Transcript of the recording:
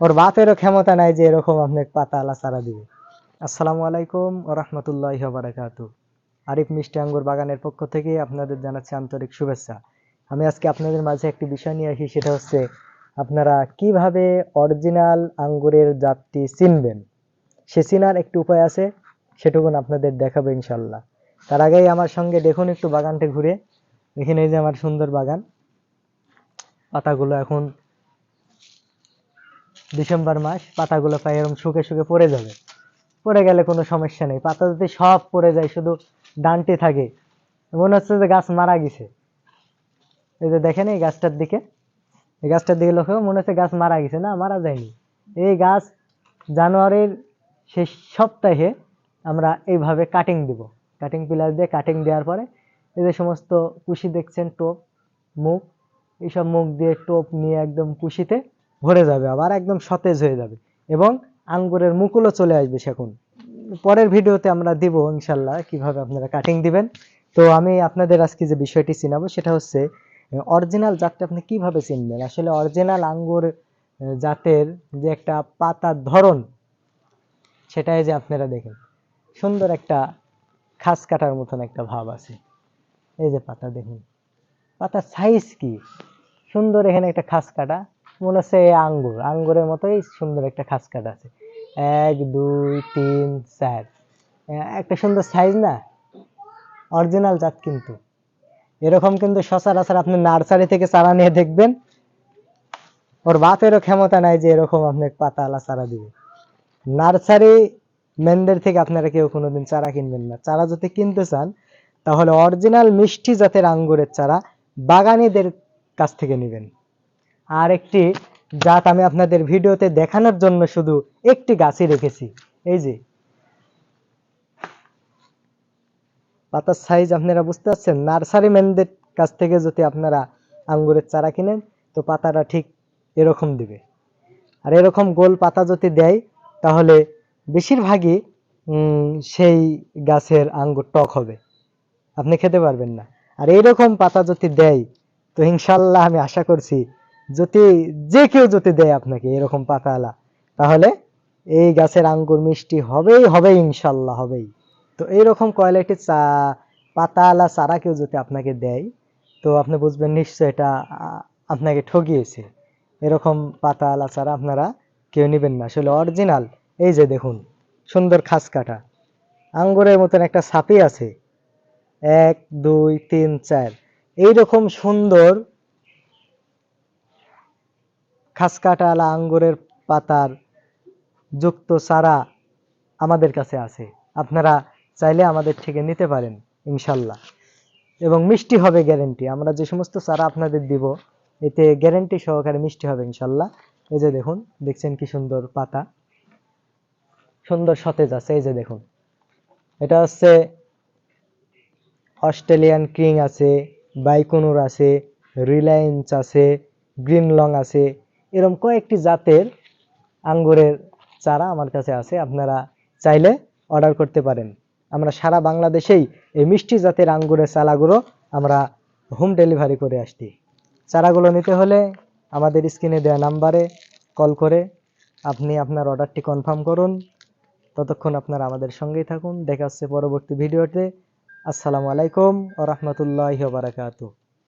ওর বাপেরও ক্ষমতা নাই যে এরকম আপনাকে পাতা আলা চারা দিবে। আসসালামু আলাইকুম ও রহমতুল্লাহ বারাকাতু। আরিফ মিষ্টি আঙ্গুর বাগানের পক্ষ থেকে আপনাদের জানাচ্ছি আন্তরিক শুভেচ্ছা। আমি আজকে আপনাদের মাঝে একটি বিষয় নিয়ে আসি, সেটা হচ্ছে আপনারা কীভাবে অরিজিনাল আঙ্গুরের জাতটি চিনবেন? সে চিনার একটি উপায় আছে, সেটুকুন আপনাদের দেখাবো ইনশাল্লাহ তার আগেই আমার সঙ্গে দেখুন একটু বাগানটা ঘুরে। এখানে এই যে আমার সুন্দর বাগান। পাতাগুলো এখন ডিসেম্বর মাস, পাতাগুলো প্রায় এরকম শুকে শুকে পড়ে যাবে। পড়ে গেলে কোনো সমস্যা নেই। পাতা যদি সব পড়ে যায়, শুধু ডানটি থাকে, মনে হচ্ছে যে গাছ মারা গেছে। এই যে দেখেন এই গাছটার দিকে, এই গাছটার দিকে লক্ষ্য মনে হচ্ছে গাছ মারা গেছে। না, মারা যায়নি। এই গাছ জানুয়ারির শেষ সপ্তাহে আমরা এইভাবে কাটিং দিব। কাটিং পিলার দিয়ে কাটিং দেওয়ার পরে এই যে সমস্ত কুশি দেখছেন, টোপ, মুখ, এইসব মুখ দিয়ে টোপ নিয়ে একদম কুশিতে ভরে যাবে, আবার একদম সতেজ হয়ে যাবে। এবং আঙ্গুরের মুকুলও চলে আসবে সেখন। পরের ভিডিওতে আমরা দিব ইনশাল্লাহ কীভাবে আপনারা কাটিং দিবেন। তো আমি আপনাদের আজকে যে বিষয়টি চিনাবো, সেটা হচ্ছে অরিজিনাল জাতটা আপনি কীভাবে চিনবেন? আসলে অরিজিনাল আঙ্গুর জাতের যে একটা পাতার ধরন, সেটাই যে আপনারা দেখেন। সুন্দর একটা খাস কাটার মতন একটা ভাব আছে। এই যে পাতা দেখুন। পাতার সাইজ কি? সুন্দর এখানে একটা খাস কাটা। মনে হচ্ছে আঙ্গুর। আঙ্গুরের মতোই সুন্দর একটা খাস কাটা আছে। এক, দুই, তিন, চার। একটা সুন্দর সাইজ না? অরিজিনাল জাত কিন্তু। এরকম কিন্তু সচরাচর আপনি নার্সারি থেকে চারা নিয়ে দেখবেন। ওর বাপেরও ক্ষমতা নাই যে এরকম আপনি পাতা আলা চারা দিবে নার্সারি ম্যানদের থেকে আপনারা কেউ কোনোদিন চারা কিনবেন না। চারা যদি কিনতে চান, তাহলে অরিজিনাল মিষ্টি জাতের আঙ্গুরের চারা বাগানিদের কাছ থেকে নেবেন। আর একটি জাত আমি আপনাদের ভিডিওতে দেখানোর জন্য শুধু একটি গাছই রেখেছি। এই যে। পাতার সাইজ আপনারা বুঝতে পারছেন? নার্সারি ম্যানদের কাছ থেকে যদি আপনারা আঙ্গুরের চারা কিনেন, তো পাতাটা ঠিক এরকম দিবে। আর এরকম গোল পাতা যদি দেয়, তাহলে বেশিরভাগই সেই গাছের আঙ্গুর টক হবে। আপনি খেতে পারবেন না। আর এইরকম পাতা যদি দেয়, তো ইনশাল্লাহ আমি আশা করছি যদি, যে কেউ যদি দেয় আপনাকে এরকম পাতাওয়ালা তাহলে এই গাছের আঙ্গুর মিষ্টি হবেই হবে ইনশাল্লাহ, হবেই। তো এইরকম কোয়ালিটি চা পাতাওয়ালা চারা কেউ যদি আপনাকে দেয়, তো আপনি বুঝবেন নিশ্চয় এটা আপনাকে ঠকিয়েছে এরকম পাতাওয়ালা চারা আপনারা কেউ নেবেন না। আসলে অরিজিনাল এই যে দেখুন, সুন্দর খাস কাটা। আঙ্গুরের মতন একটা ছাপি আছে। এক, দুই, তিন, চার। এইরকম সুন্দর খাস কাটাওয়ালা আঙ্গুরের পাতার যুক্ত চারা আমাদের কাছে আছে। আপনারা চাইলে আমাদের থেকে নিতে পারেন, ইনশাল্লাহ। এবং মিষ্টি হবে গ্যারেন্টি আমরা যে সমস্ত চারা আপনাদের দিব, এতে গ্যারেন্টি সহকারে মিষ্টি হবে, ইনশাল্লাহ। এই যে দেখুন, দেখছেন কি সুন্দর পাতা? সুন্দর সতেজ আছে, এই যে দেখুন। এটা হচ্ছে অস্ট্রেলিয়ান কিং আছে, বাইকুনুর আছে, রিলায়েন্স আছে গ্রিন লং আছে এরকম কয়েকটি জাতের আঙ্গুরের চারা আমার কাছে আছে, আপনারা চাইলে অর্ডার করতে পারেন। আমরা সারা বাংলাদেশেই এই মিষ্টি জাতের আঙ্গুরের চারাগুলো আমরা হোম ডেলিভারি করে আসছি। চারাগুলো নিতে হলে আমাদের স্ক্রিনে দেওয়া নাম্বারে কল করে আপনি আপনার অর্ডারটি কনফার্ম করুন। ততক্ষণ আপনারা আমাদের সঙ্গেই থাকুন। দেখা হচ্ছে পরবর্তী ভিডিওতে। আসসালামু আলাইকুম ও রহমতুল্লাহ বারাকাতু